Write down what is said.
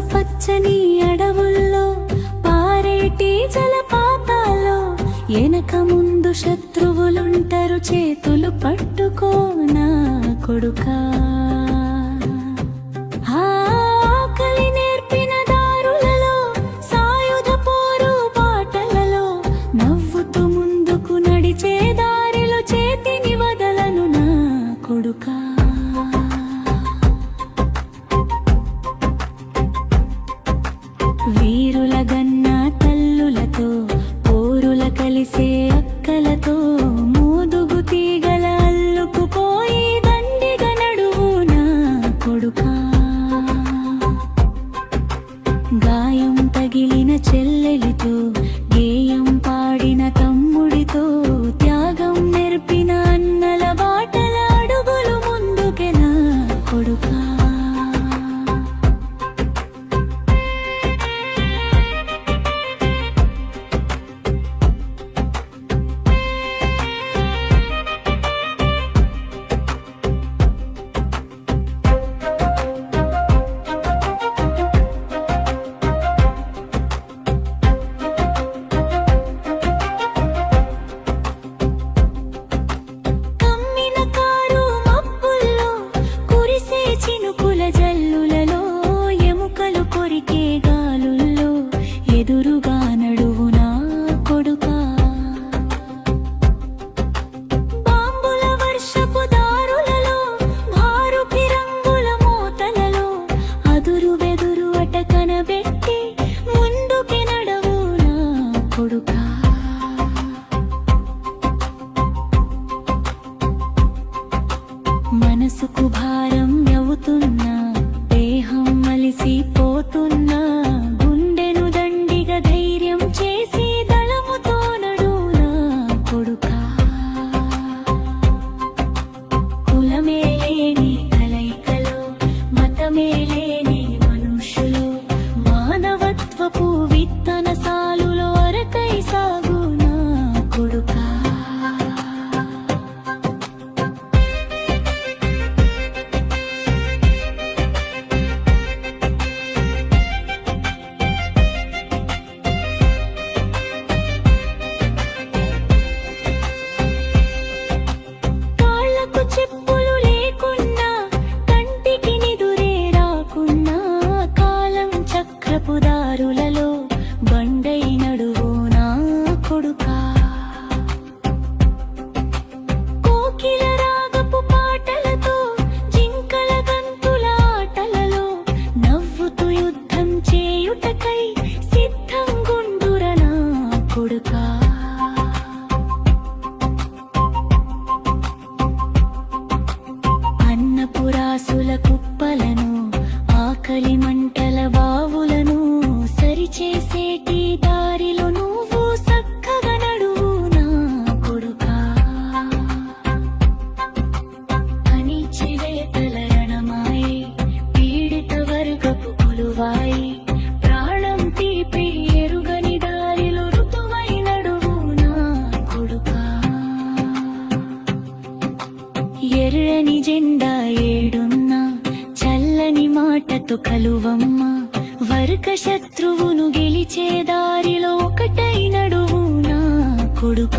పచ్చని అడవుల్లో పారేటి జలపాతాల్లో వెనక ముందు శత్రువులుంటారు చేతులు పట్టుకో నా కొడుకా. కలిసే అక్కలతో మోదుగు తీగల అల్లుకుపోయి దండిగా నడువు నా కొడుకా. గాయం తగిలిన చెల్లెలితో మనసుకు భారం నవ్వుతున్నా దేహం మలిసి గుంటల బావులను సరిచేసేటి దారిలో నువ్వు చక్కగా నడువు నా కొడుకా. అణిచివేతల రణమాయి పీడిత వర్గపు కొలువాయి. ప్రాణం తీపి ఎరుగని దారిలో ఋతువై నడువు నా కొడుకా. ఎర్రని జెండా ఏడు నాతో కలువమ్మ. వరక శత్రువును గెలిచే దారిలో ఒకటై నడువు నా కొడుకు